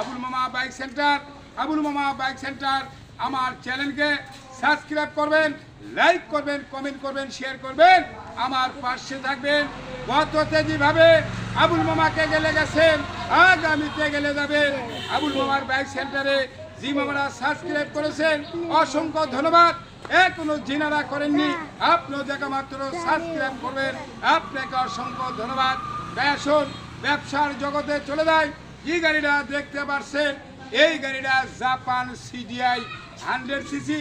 আবুল মামা bike centre, Abul মামা bike centre আমার চ্যানেলকে সাবস্ক্রাইব করবেন, লাইক করবেন, কমেন্ট করবেন শেয়ার করবেন। আমার পাশে থাকবেন। গততে যেভাবে আবুল মামাকে গেলে গেছেন, আগামীতে গেলে যাবেন। আবুল মামার বাইক সেন্টারে জি মামারা সাবস্ক্রাইব করেছেন, অসংখ্য ধন্যবাদ। এখনও জিনারা করেননি, আপনিও দেখা মাত্র সাবস্ক্রাইব করবেন। আপনাকে অসংখ্য ধন্যবাদ। তাই ব্যবসার জগতে চলে যায় কি গাড়িটা দেখতে পাচ্ছেন এই গাড়িটা জাপান সিডিআই হান্ড্রেড সিসি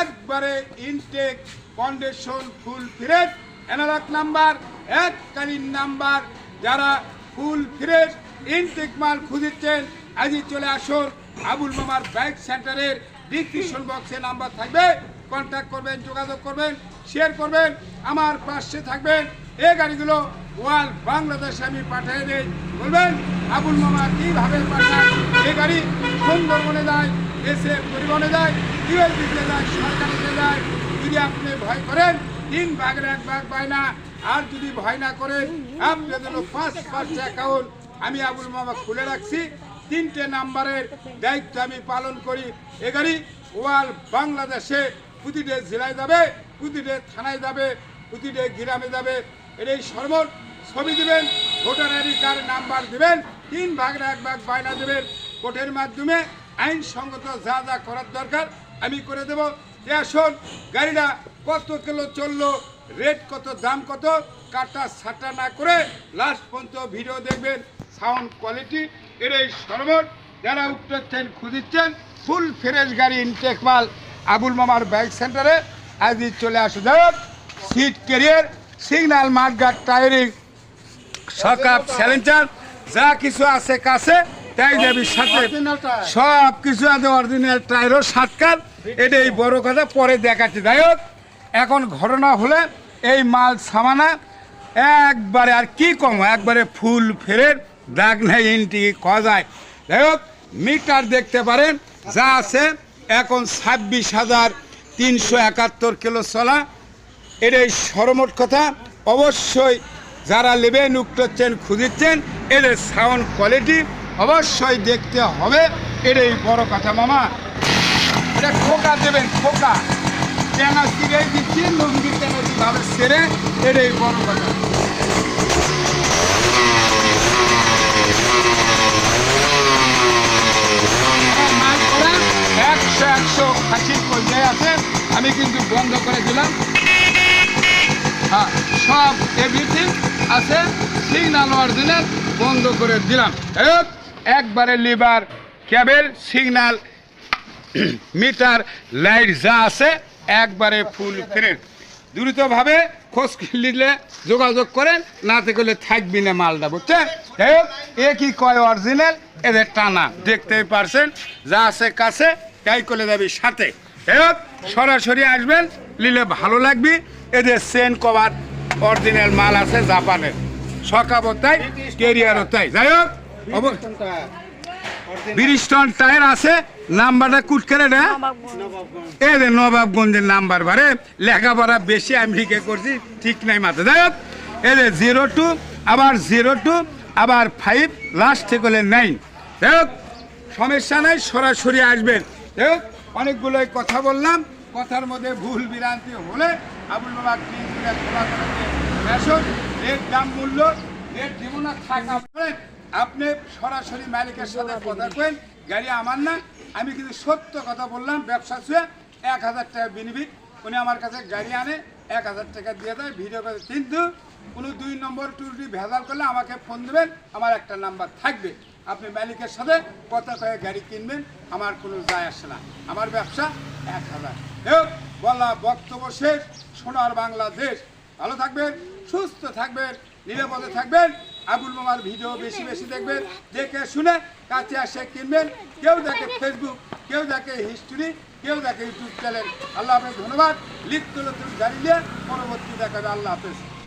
একবারে intact condition full fresh analogue number এককালীন নাম্বার যারা ফুল ফ্রেশ ইনটেক মাল খুঁজছেন, আজই চলে আসুন আবুল মামার বাইক সেন্টারের ডিসক্রিপশন বক্সে নাম্বার থাকবে কন্ট্যাক্ট করবেন, যোগাযোগ করবেন শেয়ার করবেন, আমার পাশে থাকবেন। এই গাড়িগুলো ওয়াল বাংলাদেশে আমি পাঠিয়ে দেই। বলবেন, আবুল মামা কীভাবে পাঠায়? এই গাড়ি সুন্দরবনে যায় দেশে পরিবহনে যায় ইউএলপিতে যায়, সরকারিতে যায়, যদি আপনি ভয় করেন, তিন ভাগের এক ভাগ পায় না। আর যদি ভয় না করেন আপনার জন্য পাঁচ পাঁচ অ্যাকাউন্ট আমি আবুল মামা খুলে রাখছি। তিনটে নাম্বারের দায়িত্ব আমি পালন করি। এ গাড়ি ওয়াল বাংলাদেশে প্রতিটা জেলায় যাবে, প্রতিটা থানায় যাবে, প্রতিটা গ্রামে যাবে। এটাই সর্বত ছবি দিবেন, ভোটার আইডি কার্ড, নাম্বার দিবেন, তিন ভাগের এক ভাগ বায়না দেবেন। কোর্টের মাধ্যমে আইনসঙ্গত যা যা করার দরকার, আমি করে দেব। আসুন, গাড়িটা কত কিলো চলল, রেট কত, দাম কত কাটা ছাটা না করে লাস্ট পর্যন্ত ভিডিও দেখবেন সাউন্ড কোয়ালিটি এটাই সর্বত যারা উঠতেছেন খুঁজিচ্ছেন ফুল ফ্রেশ গাড়ি ইনটেক মাল আবুল মামার বাইক সেন্টারে আজই চলে আসো যাই সিট ক্যারিয়ার সিগন্যাল মাঠঘাট টায়ারিং সকাপ স্যালেঞ্চার যা কিছু আছে কাছে, তাই যাবি সাথে সব কিছু আছে অরিজিনাল টায়ারও সাতকার এটাই বড় কথা, পরে দেখাচ্ছি। যাই হোক, এখন ঘটনা হলে, এই মাল সামানা, একবারে আর কি কম, একবারে ফুল ফেরের দাগ নেই ইনটি কয়া যায় যাই হোক, মিটার দেখতে পারেন, যা আছে, এখন ছাব্বিশ হাজার তিনশো একাত্তর কিলো চলা। এটাই সরমোট কথা। অবশ্যই যারা নেবেন উঠতেছেন খুঁজিচ্ছেন এদের সাউন্ড কোয়ালিটি অবশ্যই দেখতে হবে। এটাই বড় কথা মামা। এটা খোকা দেবেন, খোকা। টেনা সিরে দিচ্ছি? লুঙ্গি টেনা ভাবে সেরে? এটাই বড় কথা। একশো একশো খাসির পর্যায়ে আছে। আমি কিন্তু বন্ধ করে দিলাম। হ্যাঁ সব এভরিথিং আছে সিগনাল অরিজিনাল বন্ধ করে দিলাম। একবারে lever cable signal, meter, light যা আছে, একবারে ফুল ফ্রেশ দ্রুতভাবে খোঁজ নিলে যোগাযোগ করেন নাতে করলে থাকবি না মালটা হোক, এ কি কয় অরিজিনাল এদের টানা, দেখতেই পারছেন, যা আছে কাছে, তাই করে যাবি সাথে। সরাসরি আসবেন, নিলে ভালো লাগবে। এদের সেন কভার অরিজিনাল মাল আছে জাপানের। সকাবো তাই, কেরিয়ারও তাই। যাই হোক ব্রিস্টন টায়ার আছে, নাম্বারটা কুটকেলে না এ রে নবাবগঞ্জের নাম্বার বারে, লেখাপড়া বেশি আমেরিকা করছি, ঠিক নাই মাথা। যাই হোক, এ রে জিরো টু, আবার জিরো টু, আবার ফাইভ লাস্ট থেকে হলে নাইন যাই হোক, সমস্যা নাই, সরাসরি আসবেন। হোক, অনেকগুলোই কথা বললাম, কথার মধ্যে ভুল বিরান্তি হলে আবুল বাবা ক্লিন খোলা করে দিয়ে এর দাম মূল্য এর দিব না থাকা বলেন আপনি সরাসরি মালিকের সাথে কথা কেন গাড়ি আমার না। আমি কিন্তু সত্য কথা বললাম ব্যবসা ছুঁয়ে এক হাজার টাকা বেনিফিট উনি আমার কাছে গাড়ি আনে এক হাজার টাকা দিয়ে দেয় ভিডিও করে। কিন্তু কোনো দুই নম্বর টুরটি ভেজাল করলে আমাকে ফোন দেবেন আমার একটা নাম্বার থাকবে। আপনি মালিকের সাথে কথা কয়ে গাড়ি কিনবেন আমার কোনো যায় আসে না। আমার ব্যবসা এক হাজার। বলা বক্তব্য শেষ। সোনার বাংলাদেশ। ভালো থাকবেন, সুস্থ থাকবেন, নিরাপদে থাকবেন। আবুল মামার ভিডিও বেশি বেশি দেখবেন। দেখে শুনে কাছে আসে কিনবেন। কেউ দেখে ফেসবুক কেউ দেখে হিস্ট্রি কেউ দেখে ইউটিউব চ্যানেল আল্লাহ হাফেজ, ধন্যবাদ। লিখতে জানিয়ে পরবর্তী দেখাবে। আল্লাহ হাফেজ।